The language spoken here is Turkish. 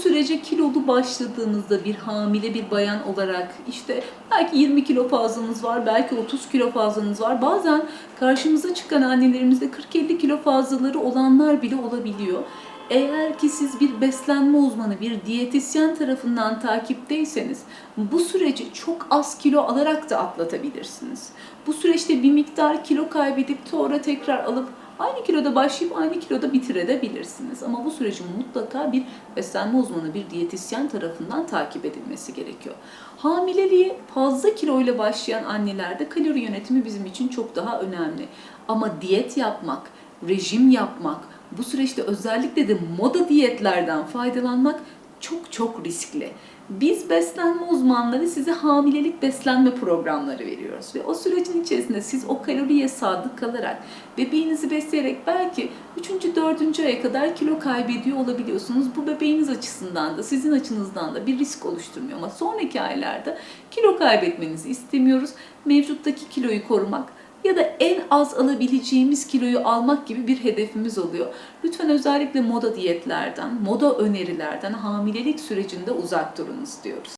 sürece kilolu başladığınızda bir hamile bir bayan olarak işte belki 20 kilo fazlanız var, belki 30 kilo fazlanız var. Bazen karşımıza çıkan annelerimizde 40-50 kilo fazlaları olanlar bile olabiliyor. Eğer ki siz bir beslenme uzmanı, bir diyetisyen tarafından takipteyseniz bu süreci çok az kilo alarak da atlatabilirsiniz. Bu süreçte bir miktar kilo kaybedip sonra tekrar alıp aynı kiloda başlayıp aynı kiloda bitirebilirsiniz. Ama bu sürecin mutlaka bir beslenme uzmanı, bir diyetisyen tarafından takip edilmesi gerekiyor. Hamileliğe fazla kilo ile başlayan annelerde kalori yönetimi bizim için çok daha önemli. Ama diyet yapmak, rejim yapmak, bu süreçte özellikle de moda diyetlerden faydalanmak çok çok riskli. Biz beslenme uzmanları size hamilelik beslenme programları veriyoruz ve o sürecin içerisinde siz o kaloriye sadık kalarak bebeğinizi besleyerek belki 3. 4. aya kadar kilo kaybediyor olabiliyorsunuz. Bu bebeğiniz açısından da sizin açınızdan da bir risk oluşturmuyor ama sonraki aylarda kilo kaybetmenizi istemiyoruz. Mevcuttaki kiloyu korumak ya da en az alabileceğimiz kiloyu almak gibi bir hedefimiz oluyor. Lütfen özellikle moda diyetlerden, moda önerilerden hamilelik sürecinde uzak durunuz diyoruz.